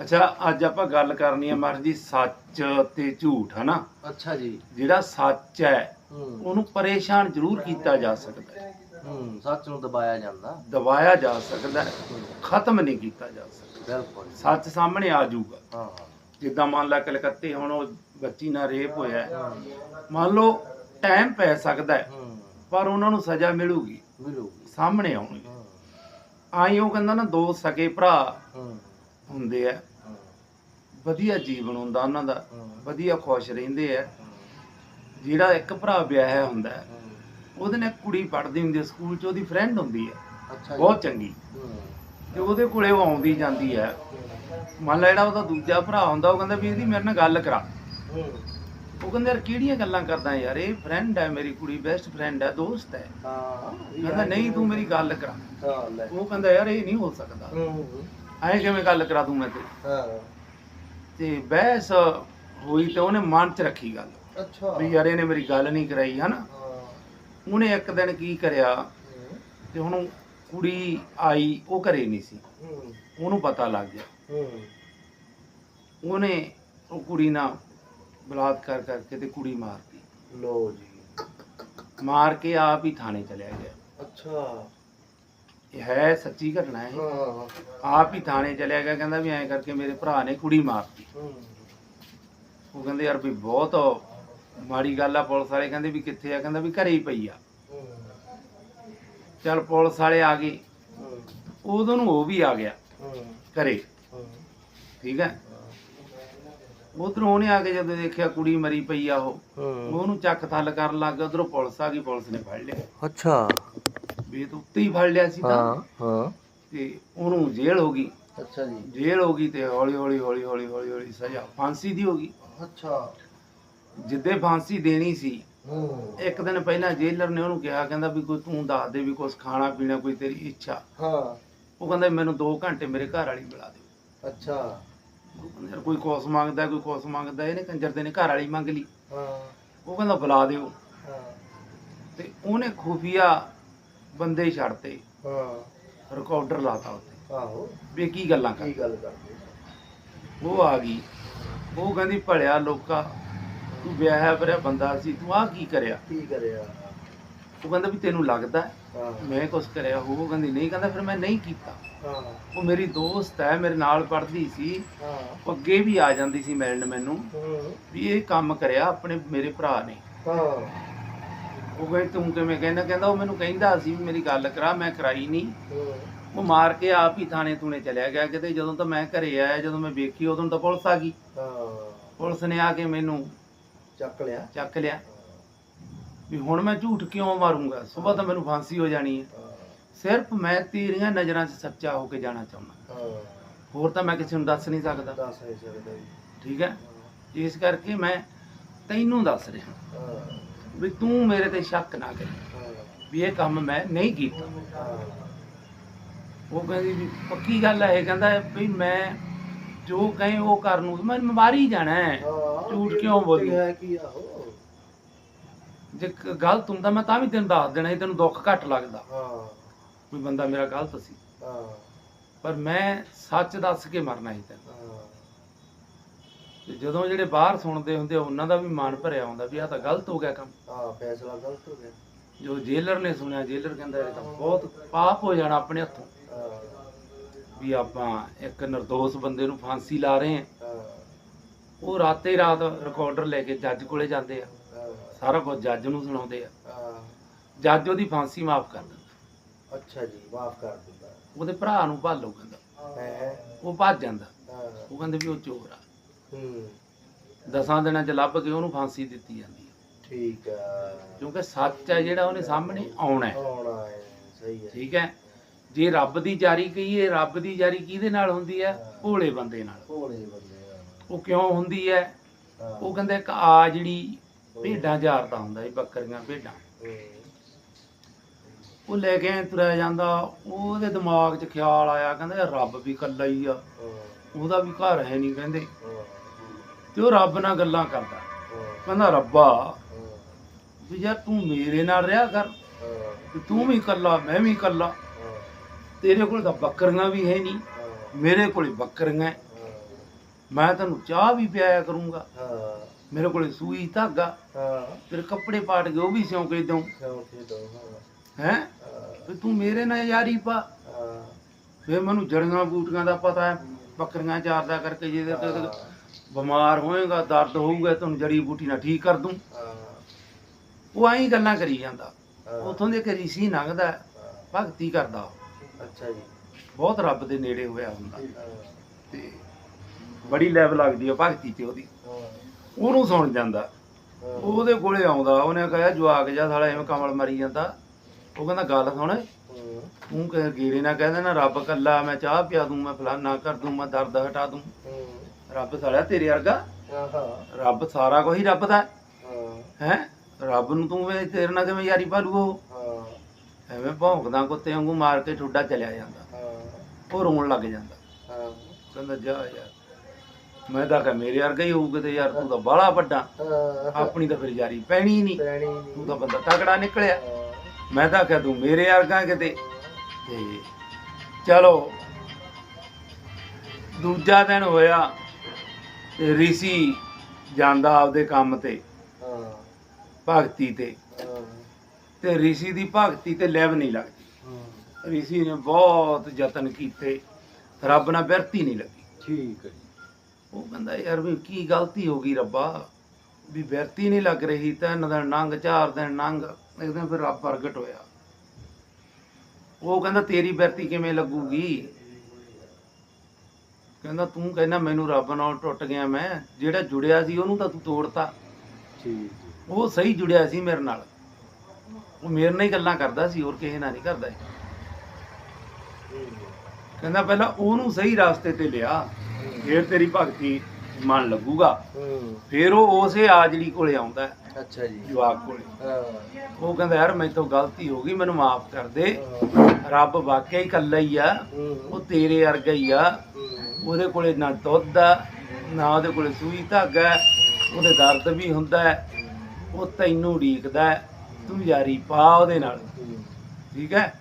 ਅੱਛਾ ਅੱਜ ਆਪਾਂ ਗੱਲ ਕਰਨੀ ਹੈ ਮਰ ਜੀ ਸੱਚ ਤੇ ਝੂਠ ਹਨਾ? ਅੱਛਾ ਜੀ। ਜਿਹੜਾ ਸੱਚ ਹੈ ਹੂੰ। ਉਹਨੂੰ ਪਰੇਸ਼ਾਨ ਜ਼ਰੂਰ ਕੀਤਾ ਜਾ ਸਕਦਾ ਹੈ। ਹੂੰ ਸੱਚ ਨੂੰ ਦਬਾਇਆ ਜਾਂਦਾ। ਦਬਾਇਆ ਜਾ ਸਕਦਾ ਹੈ ਖਤਮ ਨਹੀਂ ਕੀਤਾ ਜਾ ਸਕਦਾ। ਬਿਲਕੁਲ ਸੱਚ ਸਾਹਮਣੇ ਆ ਜਾਊਗਾ। ਹਾਂ। ਜਿੱਦਾਂ ਮੰਨ ਲਾ ਕਲਕੱਤੇ ਹੁਣ ਉਹ ਬੱਚੀ ਨਾਲ ਰੇਪ ਹੋਇਆ ਹੈ। ਮੰਨ ਲਓ ਟਾਈਮ ਪੈ ਸਕਦਾ ਹੈ ਹੂੰ। ਪਰ ਉਹਨਾਂ ਨੂੰ ਸਜ਼ਾ ਮਿਲੂਗੀ। ਮਿਲੂਗੀ। ਸਾਹਮਣੇ ਆਉਣਗੇ ਹੂੰ। ਆਈ ਉਹ ਕਹਿੰਦਾ ਨਾ ਦੋ ਸਕੇ ਭਰਾ ਹੂੰ। ਹੁੰਦੇ ਆ। ਵਧੀਆ ਜੀਵਨ ਹੁੰਦਾ ਉਹਨਾਂ ਦਾ ਵਧੀਆ ਖੁਸ਼ ਰਹਿੰਦੇ ਆ। ਜਿਹੜਾ ਇੱਕ ਭਰਾ ਵਿਆਹਿਆ ਹੁੰਦਾ ਹੈ। ਉਹਦੇ ਨਾਲ ਕੁੜੀ ਪੜ੍ਹਦੀ ਹੁੰਦੀ ਹੈ ਸਕੂਲ 'ਚ ਉਹਦੀ ਫਰੈਂਡ ਹੁੰਦੀ ਹੈ ਅੱਛਾ ਜੀ। ਬਹੁਤ ਚੰਗੀ। ਤੇ ਉਹਦੇ ਕੋਲੇ ਉਹ ਆਉਂਦੀ ਜਾਂਦੀ ਹੈ ਮੰਨ ਲਾ ਜਿਹੜਾ ਉਹਦਾ ਦੂਜਾ ਭਰਾ ਹੁੰਦਾ ਉਹ ਕਹਿੰਦਾ ਵੀ ਇਹਦੀ ਮੇਰੇ ਨਾਲ ਗੱਲ ਕਰਾ। ਉਹ ਕਹਿੰਦਾ ਯਾਰ ਕਿਹੜੀਆਂ ਗੱਲਾਂ ਕਰਦਾ ਯਾਰ ਇਹ ਫਰੈਂਡ ਹੈ ਮੇਰੀ ਕੁੜੀ ਬੈਸਟ ਫਰੈਂਡ ਹੈ ਦੋਸਤ ਹੈ ਹਾਂ ਕਹਿੰਦਾ ਨਹੀਂ ਤੂੰ ਮੇਰੀ ਗੱਲ ਕਰਾ। ਹਾਂ ਲੈ। ਉਹ ਕਹਿੰਦਾ ਯਾਰ ਇਹ ਨਹੀਂ ਹੋ ਸਕਦਾ। ਐਂ ਕਿਵੇਂ ਗੱਲ ਕਰਾ ਦੂੰ ਮੈਂ ਤੇ ਹਾਂ। ਤੇ ਬਹਿਸ ਹੋਈ ਤੇ ਉਹਨੇ ਮਨ 'ਚ ਰੱਖੀ ਗੱਲ। ਅੱਛਾ। ਵੀ ਯਾਰ ਇਹਨੇ ਮੇਰੀ ਗੱਲ ਨਹੀਂ ਕਰਾਈ ਹਨਾ? ਉਹਨੇ ਇੱਕ ਦਿਨ ਕੀ ਕਰਿਆ? ਤੇ ਹੁਣ ਕੁੜੀ ਆਈ ਉਹ ਘਰੇ ਨਹੀਂ ਸੀ। ਉਹਨੂੰ ਪਤਾ ਲੱਗ ਗਿਆ। ਉਹਨੇ ਉਹ ਕੁੜੀ ਨਾਲ ਬਲਾਤਕਾਰ ਕਰਕੇ ਤੇ ਕੁੜੀ ਮਾਰਤੀ। ਲੋ ਜੀ। ਮਾਰ ਕੇ ਆਪ ਹੀ ਥਾਣੇ ਚਲਿਆ ਗਿਆ। ਅੱਛਾ। ਇਹ ਹੈ ਸੱਚੀ ਘਟਨਾ ਹੈ ਹਾਂ। ਆਪ ਹੀ ਥਾਣੇ ਚਲਿਆ ਗਿਆ ਕਹਿੰਦਾ ਵੀ ਐਂ ਕਰਕੇ ਮੇਰੇ ਭਰਾ ਨੇ ਕੁੜੀ ਮਾਰਤੀ। ਉਹ ਕਹਿੰਦੇ ਯਾਰ ਵੀ ਬਹੁਤ ਮਾੜੀ ਗੱਲ ਆ ਪੁਲਿਸ ਵਾਲੇ ਕਹਿੰਦੇ ਵੀ ਕਿੱਥੇ ਆ ਕਹਿੰਦਾ ਵੀ ਘਰੇ ਹੀ ਪਈ ਆ। ਚਲ ਪੁਲਿਸ ਵਾਲੇ ਆ ਗਏ। ਉਦੋਂ ਨੂੰ ਉਹ ਵੀ ਆ ਗਿਆ ਘਰੇ। ਠੀਕ ਹੈ? ਉਧਰੋਂ ਉਹਨੇ ਆ ਕੇ ਜਦੋਂ ਦੇਖਿਆ ਕੁੜੀ ਮਰੀ ਪਈ ਆ ਉਹ ਉਹਨੂੰ ਚੱਕ ਥੱਲ ਕਰਨ ਲੱਗ ਗਿਆ ਉਧਰੋਂ ਪੁਲਿਸ ਆ ਗਈ ਪੁਲਿਸ ਨੇ ਫੜ ਲਿਆ। ਅੱਛਾ। ਵੀ ਇਹ ਤਾਂ ਉੱਤੇ ਹੀ ਫੜ ਲਿਆ ਸੀ ਤਾਂ। ਹਾਂ ਹਾਂ। ਤੇ ਉਹਨੂੰ ਜੇਲ੍ਹ ਹੋ ਗਈ। ਅੱਛਾ ਜੀ। ਜੇਲ੍ਹ ਹੋ ਗਈ ਤੇ ਹੌਲੀ ਹੌਲੀ ਹੌਲੀ ਹੌਲੀ ਹੌਲੀ ਹੌਲੀ ਸਜ਼ਾ ਫਾਂਸੀ ਦੀ ਹੋ ਗਈ। ਅੱਛਾ। ਜਿੱਦੇ ਫਾਂਸੀ ਦੇਣੀ ਸੀ ਹੂੰ। ਇੱਕ ਦਿਨ ਪਹਿਲਾਂ ਜੇਲਰ ਨੇ ਉਹਨੂੰ ਕਿਹਾ ਕਹਿੰਦਾ ਵੀ ਕੋਈ ਤੂੰ ਦੱਸ ਦੇ ਵੀ ਕੁਝ ਖਾਣਾ ਪੀਣਾ ਕੋਈ ਤੇਰੀ ਇੱਛਾ। ਹਾਂ। ਉਹ ਕਹਿੰਦਾ ਮੈਨੂੰ 2 ਘੰਟੇ ਮੇਰੇ ਘਰ ਵਾਲੀ ਮਿਲਾ ਦਿਓ। ਅੱਛਾ। ਉਹ ਕਹਿੰਦਾ ਯਾਰ ਕੋਈ ਕੁਛ ਮੰਗਦਾ ਕੋਈ ਕੁਛ ਮੰਗਦਾ ਇਹਨੇ ਕੰਜਰ ਦੇ ਨੇ ਘਰ ਵਾਲੀ ਮੰਗ ਲਈ। ਹਾਂ। ਉਹ ਕਹਿੰਦਾ ਬੁਲਾ ਦਿਓ। ਹਾਂ। ਤੇ ਉਹਨੇ ਖੁਫੀਆ ਬੰਦੇ ਛੱਡਤੇ। ਹਾਂ। ਰਿਕਾਰਡਰ ਲਾਤਾ ਉੱਤੇ ਆਹੋ। ਵੀ ਕੀ ਗੱਲਾਂ ਕਰ ਕੀ ਗੱਲ ਕਰਦੇ? ਉਹ ਆ ਗਈ। ਉਹ ਕਹਿੰਦੀ ਭਲਿਆ ਲੋਕਾ ਤੂੰ ਵਿਆਹਿਆ ਭਰਿਆ ਬੰਦਾ ਸੀ ਤੂੰ ਆ ਕੀ ਕਰਿਆ? ਕੀ ਕਰਿਆ? ਉਹ ਕਹਿੰਦਾ ਵੀ ਤੈਨੂੰ ਲੱਗਦਾ ਹੈ ਹਾਂ। ਮੈਂ ਕੁਛ ਕਰਿਆ। ਹੋ ਉਹ ਕਹਿੰਦੀ ਨਹੀਂ ਕਹਿੰਦਾ ਫਿਰ ਮੈਂ ਨਹੀਂ ਕੀਤਾ। ਹਾਂ। ਉਹ ਮੇਰੀ ਦੋਸਤ ਹੈ ਮੇਰੇ ਨਾਲ ਪੜ੍ਹਦੀ ਸੀ। ਹਾਂ। ਉਹ ਅੱਗੇ ਵੀ ਆ ਜਾਂਦੀ ਸੀ ਮਿਲਣ ਮੈਨੂੰ। ਹੂੰ। ਵੀ ਇਹ ਕੰਮ ਕਰਿਆ ਆਪਣੇ ਮੇਰੇ ਭਰਾ ਨੇ। ਹਾਂ। ਉਹ ਕਹਿੰਦੀ ਤੂੰ ਕਿਵੇਂ ਕਹਿੰਦਾ? ਕਹਿੰਦਾ ਉਹ ਮੈਨੂੰ ਕਹਿੰਦਾ ਸੀ ਵੀ ਮੇਰੀ ਗੱਲ ਕਰਾ ਮੈਂ ਕਰਾਈ ਨਹੀਂ। ਉਹ ਮਾਰ ਕੇ ਆਪ ਹੀ ਥਾਣੇ ਤੂਣੇ ਚਲਿਆ ਗਿਆ। ਕਿਤੇ ਜਦੋਂ ਤਾਂ ਮੈਂ ਘਰੇ ਆਇਆ ਜਦੋਂ ਮੈਂ ਵੇਖੀ ਉਦੋਂ ਤਾਂ ਪੁਲਿਸ ਆ ਗਈ। ਪੁਲਿਸ ਨੇ ਆ ਕੇ ਮੈਨੂੰ ਚੱਕ ਲਿਆ। ਚੱਕ ਲਿਆ। ਵੀ ਹੁਣ ਮੈਂ ਝੂਠ ਕਿਉਂ ਮਾਰੂੰਗਾ? ਸਵੇਰ ਤਾਂ ਮੈਨੂੰ ਫਾਂਸੀ ਹੋ ਜਾਣੀ ਹੈ। ਸਿਰਫ ਮੈਂ ਤੇਰੀਆਂ ਨਜ਼ਰਾਂ 'ਚ ਸੱਚਾ ਹੋ ਕੇ ਜਾਣਾ ਚਾਹੁੰਦਾ। ਹੋਰ ਤਾਂ ਮੈਂ ਕਿਸੇ ਨੂੰ ਦੱਸ ਨਹੀਂ ਸਕਦਾ। ਦੱਸ ਨਹੀਂ ਸਕਦਾ ਠੀਕ ਹੈ? ਇਸ ਕਰਕੇ ਮੈਂ ਤੈਨੂੰ ਦੱਸ ਰਿਹਾ। ਵੀ ਤੂੰ ਮੇਰੇ ਤੇ ਸ਼ੱਕ ਨਾ ਕਰੀ। ਹਾਂ ਵੀ ਇਹ ਕੰਮ ਮੈਂ ਨਹੀਂ ਕੀਤਾ। ਹਾਂ ਉਹ ਕਹਿੰਦੀ ਵੀ ਪੱਕੀ ਗੱਲ ਹੈ ਇਹ ਕਹਿੰਦਾ ਵੀ ਮੈਂ ਜੋ ਕਹੇ ਉਹ ਕਰ ਨੂੰ ਮੈਂ ਮਾਰੀ ਜਾਣਾ ਹੈ। ਹਾਂ ਝੂਠ ਕਿਉਂ ਬੋਲੂ? ਹੈ ਜੇ ਗਲਤ ਹੁੰਦਾ ਮੈਂ ਤਾਂ ਵੀ ਤੈਨੂੰ ਦੱਸ ਦੇਣਾ ਸੀ ਤੈਨੂੰ ਦੁੱਖ ਘੱਟ ਲੱਗਦਾ। ਹਾਂ ਵੀ ਬੰਦਾ ਮੇਰਾ ਗਲਤ ਸੀ। ਹਾਂ। ਪਰ ਮੈਂ ਸੱਚ ਦੱਸ ਕੇ ਮਰਨਾ ਸੀ ਤੈਨੂੰ। ਹਾਂ। ਤੇ ਜਦੋਂ ਜਿਹੜੇ ਬਾਹਰ ਸੁਣਦੇ ਹੁੰਦੇ ਆ, ਉਹਨਾਂ ਦਾ ਵੀ ਮਨ ਭਰਿਆ ਹੁੰਦਾ ਵੀ ਆ ਤਾਂ ਗਲਤ ਹੋ ਗਿਆ ਕੰਮ। ਹਾਂ ਫੈਸਲਾ ਗਲਤ ਹੋ ਗਿਆ। ਜੋ ਜੇਲਰ ਨੇ ਸੁਣਿਆ ਜੇਲਰ ਕਹਿੰਦਾ ਇਹ ਤਾਂ ਬਹੁਤ ਪਾਪ ਹੋ ਜਾਣਾ ਆਪਣੇ ਹੱਥੋਂ। ਵੀ ਆਪਾਂ ਇੱਕ નિર્ਦੋਸ਼ ਬੰਦੇ ਨੂੰ ਫਾਂਸੀ ਲਾ ਰਹੇ ਹਾਂ। ਹਾਂ। ਉਹ ਰਾਤੇ ਰਾਤ ਰਿਕਾਰਡਰ ਲੈ ਕੇ ਜੱਜ ਕੋਲੇ ਜਾਂਦੇ ਆ। ਸਾਰਾ ਕੁਝ ਜੱਜ ਨੂੰ ਸੁਣਾਉਂਦੇ ਆ। ਜੱਜ ਉਹਦੀ ਫਾਂਸੀ ਮਾਫ ਕਰ ਦਿੰਦਾ। ਅੱਛਾ ਜੀ ਮਾਫ ਕਰ ਦਿੰਦਾ। ਉਹਦੇ ਭਰਾ ਨੂੰ ਭਾਲੋ ਕਹਿੰਦਾ। ਹੈ? ਉਹ ਭੱਜ ਜਾਂਦਾ। ਉਹ ਕਹਿੰਦੇ ਵੀ ਉਹ ਚੋਰ ਆ। ਹੂੰ। ਦਸਾਂ ਦਿਨਾਂ ਚ ਲੱਭ ਕੇ ਉਹਨੂੰ ਫਾਂਸੀ ਦਿੱਤੀ ਜਾਂਦੀ ਹੈ। ਠੀਕ ਆ। ਕਿਉਂਕਿ ਸੱਚ ਹੈ ਜਿਹੜਾ ਉਹਨੇ ਸਾਹਮਣੇ ਆਉਣਾ ਹੈ। ਆਉਣਾ ਹੈ ਸਹੀ ਹੈ। ਠੀਕ ਹੈ। ਜੇ ਰੱਬ ਦੀ ਜਾਰੀ ਕਹੀਏ ਰੱਬ ਦੀ ਜਾਰੀ ਕਿਹਦੇ ਨਾਲ ਹੁੰਦੀ ਹੈ? ਭੋਲੇ ਬੰਦੇ ਨਾਲ। ਭੋਲੇ ਬੰਦੇ ਆ ਉਹ ਕਿਉਂ ਹੁੰਦੀ ਹੈ? ਹਾਂ। ਉਹ ਕਹਿੰਦੇ ਇੱਕ ਆ ਜਿਹੜੀ ਭੇਡਾਂ ਜਾਰਦਾ ਹੁੰਦਾ ਸੀ ਬੱਕਰੀਆਂ ਭੇਡਾਂ। ਹੂੰ, ਉਹ ਲੈ ਕੇ ਐਂ ਤੁਰਿਆ ਜਾਂਦਾ ਉਹਦੇ ਦਿਮਾਗ 'ਚ ਖਿਆਲ ਆਇਆ ਕਹਿੰਦਾ ਯਾਰ ਰੱਬ ਵੀ ਇਕੱਲਾ ਹੀ ਆ। ਉਹਦਾ ਵੀ ਘਰ ਹੈ ਨਹੀਂ ਕਹਿੰਦੇ। ਤੇ ਉਹ ਰੱਬ ਨਾਲ ਗੱਲਾਂ ਕਰਦਾ। ਕਹਿੰਦਾ ਰੱਬਾ ਵੀ ਯਾਰ ਤੂੰ ਮੇਰੇ ਨਾਲ ਰਿਹਾ ਕਰ। ਵੀ ਤੂੰ ਵੀ ਇਕੱਲਾ ਮੈਂ ਵੀ ਇਕੱਲਾ। ਤੇਰੇ ਕੋਲ ਤਾਂ ਬੱਕਰੀਆਂ ਵੀ ਹੈ ਨਹੀਂ। ਮੇਰੇ ਕੋਲ ਬੱਕਰੀਆਂ। ਮੈਂ ਤੈਨੂੰ ਚਾਹ ਵੀ ਪਿਆਇਆ ਕਰੂੰਗਾ। ਮੇਰੇ ਕੋਲੇ ਸੂਈ ਧਾਗਾ। ਤੇਰੇ ਕੱਪੜੇ ਪਾਟ ਕੇ ਉਹ ਵੀ ਸਿਉਂ ਕੇ ਦਊਂ ਹਾਂ? ਹੈ ਹਾਂ, ਤੂੰ ਮੇਰੇ ਨਾਲ ਯਾਰੀ ਪਾ। ਹਾਂ ਫੇਰ ਮੈਨੂੰ ਜੜੀਆਂ ਬੂਟੀਆਂ ਦਾ ਪਤਾ ਹੈ ਬੱਕਰੀਆਂ ਚਾਰਦਾ ਕਰਕੇ ਜੇ ਤੇ ਹਾਂ, ਬਿਮਾਰ ਹੋਏਗਾ ਦਰਦ ਹੋਊਗਾ ਤੈਨੂੰ ਜੜੀ ਬੂਟੀ ਨਾਲ ਠੀਕ ਕਰ ਦੂੰ। ਹਾਂ, ਉਹ ਐਂ ਗੱਲਾਂ ਕਰੀ ਜਾਂਦਾ। ਹਾਂ, ਉਥੋਂ ਦੇ ਕਰੀ ਸੀ ਲੰਘਦਾ ਹਾਂ, ਭਗਤੀ ਕਰਦਾ। ਅੱਛਾ ਜੀ। ਬਹੁਤ ਰੱਬ ਦੇ ਨੇੜੇ ਹੋਇਆ ਹੁੰਦਾ। ਹਾਂ, ਤੇ ਬੜੀ ਲੈਵ ਲੱਗਦੀ ਆ ਭਗਤੀ ਤੇ ਉਹਦੀ। ਹਾਂ, ਉਹਨੂੰ ਸੁਣ ਜਾਂਦਾ। ਹਾਂ, ਉਹਦੇ ਕੋਲੇ ਆਉਂਦਾ ਉਹਨੇ ਕਹਾ ਜਵਾਕ ਜਾ ਸਾਲਾ ਐਵੇਂ ਕਮਲ ਮਰੀ ਜਾਂਦਾ। ਉਹ ਕਹਿੰਦਾ ਗੱਲ ਸੁਣ। ਤੂੰ ਕਹੇ ਗੇਰੇ ਨਾ ਕਹਿੰਦਾ ਨਾ ਰੱਬ ਕੱਲਾ ਮੈਂ ਚਾਹ ਪਿਆ ਦੂੰ ਮੈਂ ਫਲਾਨਾ ਕਰ ਦੂੰ ਮੈਂ ਦਰਦ ਹਟਾ ਦੂੰ। ਰੱਬ ਸਾਲਿਆ ਤੇਰੇ ਵਰਗਾ। ਰੱਬ ਸਾਰਾ ਕੁਝ ਹੀ ਰੱਬ ਦਾ। ਹਾਂ, ਰੱਬ ਨੂੰ ਤੂੰ ਵੇ ਤੇਰੇ ਨਾਲ ਕਿਵੇਂ ਯਾਰੀ ਭਾਲੂ ਉਹ? ਐਵੇਂ ਭੌਂਕਦਾ ਕੁੱਤੇ ਵਾਂਗੂ ਮਾਰ ਕੇ ਠੁੱਡਾ ਚਲਿਆ ਜਾਂਦਾ। ਉਹ ਰੋਣ ਲੱਗ ਜਾਂਦਾ। ਕਹਿੰਦਾ ਜਾ ਯਾਰ। ਮੈਂ ਤਾਂ ਕਹ ਮੇਰੇ ਵਰਗਾ ਹੀ ਹੋਊ ਕਿਤੇ ਯਾਰ ਤੂੰ ਤਾਂ ਬਾਹਲਾ ਵੱਡਾ। ਆਪਣੀ ਤਾਂ ਫਿਰ ਯਾਰੀ ਪੈਣੀ ਨਹੀਂ ਤੂੰ। ਤਾਂ ਬੰਦਾ ਤਕੜਾ ਨਿਕਲਿਆ। ਮੈਂ ਤਾਂ ਕਹ ਤੂੰ ਮੇਰੇ ਵਰਗਾ ਕਿਤੇ? ਤੇ ਚਲੋ ਦੂਜਾ ਦਿਨ ਹੋਇਆ ਤੇ ਰਿਸ਼ੀ ਜਾਂਦਾ ਆਪਦੇ ਕੰਮ ਤੇ ਹਾਂ, ਭਗਤੀ ਤੇ। ਤੇ ਰਿਸ਼ੀ ਦੀ ਭਗਤੀ ਤੇ ਲੈਵ ਨਹੀਂ ਲੱਗਦੀ। ਹਾਂ, ਰਿਸ਼ੀ ਨੇ ਬਹੁਤ ਯਤਨ ਕੀਤੇ ਰੱਬ ਨਾਲ ਬਿਰਤੀ ਨਹੀਂ ਲੱਗੀ। ਠੀਕ ਹੈ ਉਹ ਕਹਿੰਦਾ ਯਾਰ ਵੀ ਕੀ ਗਲਤੀ ਹੋ ਗਈ ਰੱਬਾ? ਵੀ ਬਿਰਤੀ ਨਹੀਂ ਲੱਗ ਰਹੀ ਤਿੰਨ ਦਿਨ ਨੰਗ ਚਾਰ ਦਿਨ ਨੰਗ। ਇੱਕ ਦਿਨ ਫਿਰ ਰੱਬ ਪ੍ਰਗਟ ਹੋਇਆ। ਉਹ ਕਹਿੰਦਾ ਤੇਰੀ ਬਿਰਤੀ ਕਿਵੇਂ ਲੱਗੂਗੀ? ਕਹਿੰਦਾ ਤੂੰ ਕਹਿੰਦਾ ਮੈਨੂੰ ਰੱਬ ਨਾਲ ਟੁੱਟ ਗਿਆ ਮੈਂ। ਜਿਹੜਾ ਜੁੜਿਆ ਸੀ ਉਹਨੂੰ ਤਾਂ ਤੂੰ ਤੋੜਤਾ। ਜੀ ਉਹ ਸਹੀ ਜੁੜਿਆ ਸੀ ਮੇਰੇ ਨਾਲ। ਉਹ ਮੇਰੇ ਨਾਲ ਹੀ ਗੱਲਾਂ ਕਰਦਾ ਸੀ ਹੋਰ ਕਿਸੇ ਨਾਲ ਨਹੀਂ ਕਰਦਾ। ਕਹਿੰਦਾ ਪਹਿਲਾਂ ਉਹਨੂੰ ਸਹੀ ਰਾਸਤੇ ਤੇ ਲਿਆ। ਫਿਰ ਤੇਰੀ ਭਗਤੀ ਮਨ ਲੱਗੂਗਾ। ਫਿਰ ਉਹ ਉਸੇ ਆਜਲੀ ਕੋਲੇ ਆਉਂਦਾ। ਹੈ, ਅੱਛਾ ਜੀ। ਜਵਾਕ ਕੋਲੇ। ਹਾਂ, ਉਹ ਕਹਿੰਦਾ ਯਾਰ ਮੇਰੇ ਤੋਂ ਗਲਤੀ ਹੋ ਗਈ ਮੈਨੂੰ ਮਾਫ ਕਰ ਦੇ। ਰੱਬ ਵਾਕਿਆ ਹੀ ਇਕੱਲਾ ਹੀ ਆ। ਉਹ ਤੇਰੇ ਵਰਗਾ ਹੀ ਆ। ਉਹਦੇ ਕੋਲੇ ਨਾ ਦੁੱਧ ਆ ਨਾ ਉਹਦੇ ਕੋਲੇ ਸੂਈ ਧਾਗਾ ਹੈ, ਉਹਦੇ ਦਰਦ ਵੀ ਹੁੰਦਾ ਹੈ, ਉਹ ਤੈਨੂੰ ਉਡੀਕਦਾ ਹੈ, ਤੂੰ ਯਾਰੀ ਪਾ ਉਹਦੇ ਨਾਲ। ਠੀਕ ਹੈ।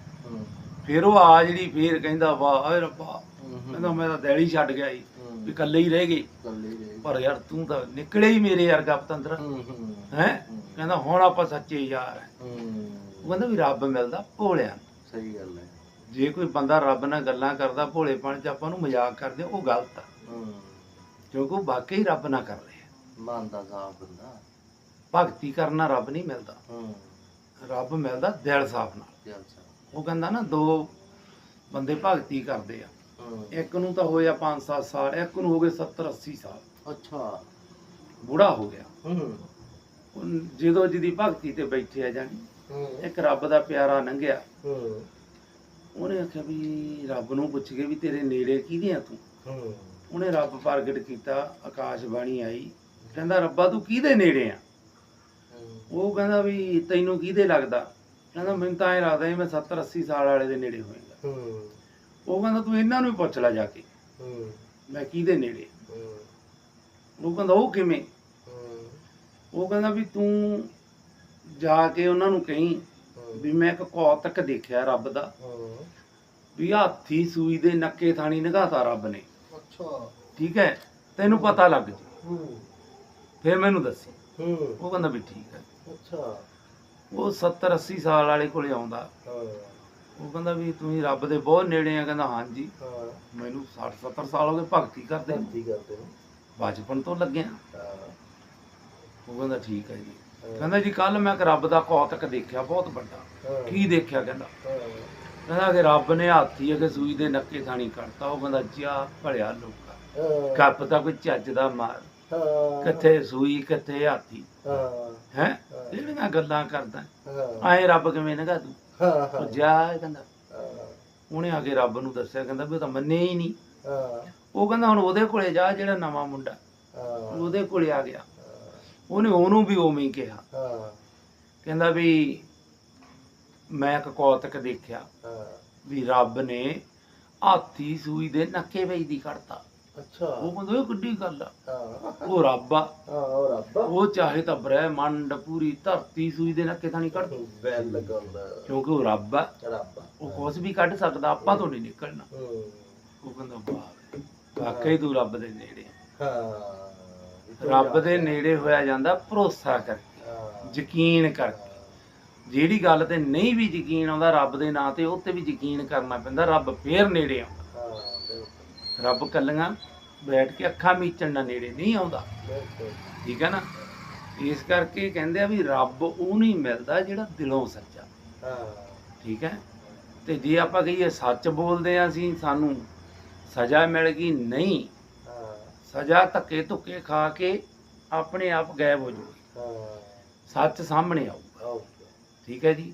ਫਿਰ ਉਹ ਆ ਜਿਹੜੀ ਫੇਰ ਕਹਿੰਦਾ ਵਾਹ ਓਏ ਰੱਬਾ। ਕਹਿੰਦਾ ਮੈਂ ਤਾਂ ਦਿਲ ਹੀ ਛੱਡ ਗਿਆ ਹੂੰ, ਵੀ ਇਕੱਲੇ ਹੀ ਰਹਿ ਗਏ। ਇਕੱਲੇ ਹੀ ਰਹੇ। ਪਰ ਯਾਰ ਤੂੰ ਤਾਂ ਨਿਕਲੇ ਹੀ ਮੇਰੇ ਵਰਗਾ ਪਤੰਦਰ। ਹੂੰ, ਹੂੰ, ਹੈ? ਕਹਿੰਦਾ ਹੁਣ ਆਪਾਂ ਸੱਚੇ ਯਾਰ ਹੈ ਹੂੰ, ਉਹ ਕਹਿੰਦਾ ਵੀ ਰੱਬ ਮਿਲਦਾ ਭੋਲਿਆਂ ਨੂੰ। ਸਹੀ ਗੱਲ ਹੈ। ਜੇ ਕੋਈ ਬੰਦਾ ਰੱਬ ਨਾਲ ਗੱਲਾਂ ਕਰਦਾ ਭੋਲੇਪਣ ਚ ਆਪਾਂ ਨੂੰ ਮਜ਼ਾਕ ਕਰਦੇ ਉਹ ਗਲਤ ਆ। ਹੂੰ, ਕਿਉਂਕਿ ਉਹ ਵਾਕਈ ਰੱਬ ਨਾਲ ਕਰ ਰਿਹਾ। ਮਨ ਦਾ ਸਾਫ਼ ਬੰਦਾ। ਭਗਤੀ ਕਰਨਾ ਰੱਬ ਨਹੀਂ ਮਿਲਦਾ। ਹੂੰ। ਰੱਬ ਮਿਲਦਾ ਦਿਲ ਸਾਫ਼ ਨਾਲ। ਉਹ ਕਹਿੰਦਾ ਨਾ ਦੋ ਬੰਦੇ ਭਗਤੀ ਕਰਦੇ ਆ। ਇੱਕ ਨੂੰ ਤਾਂ ਹੋਇਆ 5-7 ਸਾਲ ਇੱਕ ਨੂੰ ਹੋ ਗਏ 70-80 ਸਾਲ। ਅੱਛਾ। ਬੁੜਾ ਹੋ ਗਿਆ। ਹੂੰ। ਜਦੋਂ ਜਿਹਦੀ ਭਗਤੀ ਤੇ ਬੈਠੇ ਆ ਜਾਣੀ ਇੱਕ ਰੱਬ ਦਾ ਪਿਆਰਾ ਲੰਘਿਆ ਹੂੰ। ਉਹਨੇ ਆਖਿਆ ਵੀ ਰੱਬ ਨੂੰ ਪੁੱਛ ਕੇ ਵੀ ਤੇਰੇ ਨੇੜੇ ਕਿਹਦੇ ਆ ਤੂੰ? ਹੂੰ। ਉਹਨੇ ਰੱਬ ਪ੍ਰਗਟ ਕੀਤਾ ਆਕਾਸ਼ ਬਾਣੀ ਆਈ। ਕਹਿੰਦਾ ਰੱਬਾ ਤੂੰ ਕਿਹਦੇ ਨੇੜੇ ਆ? ਉਹ ਕਹਿੰਦਾ ਵੀ ਤੈਨੂੰ ਕਿਹਦੇ ਲੱਗਦਾ? ਕਹਿੰਦਾ ਮੈਨੂੰ ਤਾਂ ਐ ਲੱਗਦਾ ਮੈਂ 70 80 ਸਾਲ ਵਾਲੇ ਦੇ ਨੇੜੇ ਹੋਏਗਾ। ਹੂੰ। ਉਹ ਕਹਿੰਦਾ ਤੂੰ ਇਹਨਾਂ ਨੂੰ ਹੀ ਪੁੱਛ ਲੈ ਜਾ ਕੇ। ਹੂੰ। ਮੈਂ ਕਿਹਦੇ ਨੇੜੇ? ਹੂੰ। ਉਹ ਕਹਿੰਦਾ ਉਹ ਕਿਵੇਂ? ਹੂੰ। ਉਹ ਕਹਿੰਦਾ ਵੀ ਤੂੰ ਜਾ ਕੇ ਉਹਨਾਂ ਨੂੰ ਕਹੀਂ ਵੀ ਮੈਂ ਇੱਕ ਕੌਤਕ ਦੇਖਿਆ ਰੱਬ ਦਾ। ਹੂੰ। ਵੀ ਹਾਥੀ ਸੂਈ ਦੇ ਨੱਕੇ ਥਾਣੀ ਨਗਾਤਾ ਰੱਬ ਨੇ। ਅੱਛਾ। ਠੀਕ ਹੈ? ਤੈਨੂੰ ਪਤਾ ਲੱਗ ਜੂ। ਹੂੰ। ਫਿਰ ਮੈਨੂੰ ਦੱਸੀ। ਹੂੰ। ਉਹ ਕਹਿੰਦਾ ਵੀ ਠੀਕ ਹੈ। ਅੱਛਾ। ਉਹ 70 80 ਸਾਲ ਵਾਲੇ ਕੋਲੇ ਆਉਂਦਾ। ਹਾਂ। ਉਹ ਕਹਿੰਦਾ ਵੀ ਤੁਸੀਂ ਰੱਬ ਦੇ ਬਹੁਤ ਨੇੜੇ ਆ। ਕਹਿੰਦਾ ਹਾਂਜੀ। ਹਾਂ। ਮੈਨੂੰ 60 70 ਸਾਲ ਹੋ ਗਏ ਭਗਤੀ ਕਰਦੇ ਨੂੰ। ਗਲਤੀ ਕਰਦੇ ਬਚਪਨ ਤੋਂ ਲੱਗਿਆ। ਹਾਂ। ਉਹ ਕਹਿੰਦਾ ਠੀਕ ਹੈ ਜੀ। ਕਹਿੰਦਾ ਜੀ ਕੱਲ ਮੈਂ ਇੱਕ ਰੱਬ ਦਾ ਕੌਤਕ ਦੇਖਿਆ ਬਹੁਤ ਵੱਡਾ। ਕੀ ਦੇਖਿਆ ਕਹਿੰਦਾ? ਕਹਿੰਦਾ ਕਿ ਰੱਬ ਨੇ ਹਾਥੀ ਅਗੇ ਸੂਈ ਦੇ ਨੱਕੇ ਥਾਣੀ ਕੱਢਤਾ। ਉਹ ਕਹਿੰਦਾ ਜਾ ਭਲਿਆ ਲੋਕਾ। ਕੱਪ ਤਾਂ ਕੋਈ ਚੱਜ ਦਾ ਮਾਰ। ਕਿੱਥੇ ਸੂਈ ਕਿੱਥੇ ਹਾਥੀ। ਹਾਂ, ਜਿਹੜੀਆਂ ਗੱਲਾਂ ਕਰਦਾ। ਐ ਰੱਬ ਕਿਵੇਂ ਨਗਾ ਤੂੰ ਹਾਂ, ਇਹ ਕਹਿੰਦਾ। ਉਹਨੇ ਆ ਕੇ ਰੱਬ ਨੂੰ ਦੱਸਿਆ ਕਹਿੰਦਾ ਵੀ ਉਹ ਤਾਂ ਮੰਨੇ ਹੀ ਨਹੀਂ। ਹਾਂ, ਉਹ ਕਹਿੰਦਾ ਹੁਣ ਉਹਦੇ ਕੋਲੇ ਜਾ ਜਿਹੜਾ ਨਵਾਂ ਮੁੰਡਾ। ਉਹਦੇ ਕੋਲੇ ਆ ਗਿਆ। ਉਹਨੇ ਉਹਨੂੰ ਵੀ ਉਵੇਂ ਹੀ ਕਿਹਾ। ਹਾਂ, ਕਹਿੰਦਾ ਵੀ ਮੈਂ ਇੱਕ ਕੌਤਕ ਦੇਖਿਆ ਹਾਂ, ਵੀ ਰੱਬ ਨੇ ਹਾਥੀ ਸੂਈ ਦੇ ਨੱਕੇ ਵਿੱਚ ਦੀ ਕੱਢਤਾ। ਅੱਛਾ। ਉਹ ਕਹਿੰਦਾ ਕਿੱਡੀ ਗੱਲ ਆ। ਹਾਂ। ਉਹ ਰੱਬ ਆ। ਹਾਂ ਉਹ ਰੱਬ ਉਹ ਚਾਹੇ ਤਾਂ ਬ੍ਰਹਿਮੰਡ ਪੂਰੀ ਧਰਤੀ ਸੂਈ ਦੇ ਨੱਕੇ ਤਾਂ ਨਹੀਂ ਕੱਢ। ਬੈਲ ਲਗਾਉਂਦਾ ਕਿਉਂਕਿ ਉਹ ਰੱਬ ਆ। ਰੱਬ ਉਹ ਕੁਛ ਵੀ ਕੱਢ ਸਕਦਾ ਆਪਾਂ ਤੋਂ ਨਹੀਂ ਨਿਕਲਣਾ। ਉਹ ਕਹਿੰਦਾ ਵਾਹ। ਵਾਕਈ ਤੂੰ ਰੱਬ ਦੇ ਨੇੜੇ। ਹਾਂ। ਰੱਬ ਦੇ ਨੇੜੇ ਹੋਇਆ ਜਾਂਦਾ ਭਰੋਸਾ ਕਰਕੇ ਯਕੀਨ ਕਰਕੇ ਜਿਹੜੀ ਗੱਲ ਤੇ ਨਹੀਂ ਵੀ ਯਕੀਨ ਆਉਂਦਾ ਰੱਬ ਦੇ ਨਾਂ ਤੇ ਉਹ ਤੇ ਵੀ ਯਕੀਨ ਕਰਨਾ ਪੈਂਦਾ ਰੱਬ ਫੇਰ ਨੇੜੇ ਆਉਂਦਾ। ਰੱਬ ਕੱਲੀਆਂ ਬੈਠ ਕੇ ਅੱਖਾਂ ਮੀਚਣ ਨਾਲ ਨੇੜੇ ਨਹੀਂ ਆਉਂਦਾ। ਠੀਕ ਹੈ ਨਾ? ਇਸ ਕਰਕੇ ਕਹਿੰਦੇ ਆ ਵੀ ਰੱਬ ਉਹ ਨਹੀਂ ਮਿਲਦਾ ਜਿਹੜਾ ਦਿਲੋਂ ਸੱਚਾ। ਹਾਂ। ਠੀਕ ਹੈ? ਤੇ ਜੇ ਆਪਾਂ ਕਹੀਏ ਸੱਚ ਬੋਲਦੇ ਆ ਅਸੀਂ ਸਾਨੂੰ ਸਜ਼ਾ ਮਿਲ ਗਈ ਨਹੀਂ। ਸਜ਼ਾ ਧੱਕੇ ਧੁੱਕੇ ਖਾ ਕੇ ਆਪਣੇ ਆਪ ਗਾਇਬ ਹੋ ਜੂਗੀ ਸੱਚ ਸਾਹਮਣੇ ਆਊਗਾ। ਠੀਕ ਹੈ ਜੀ?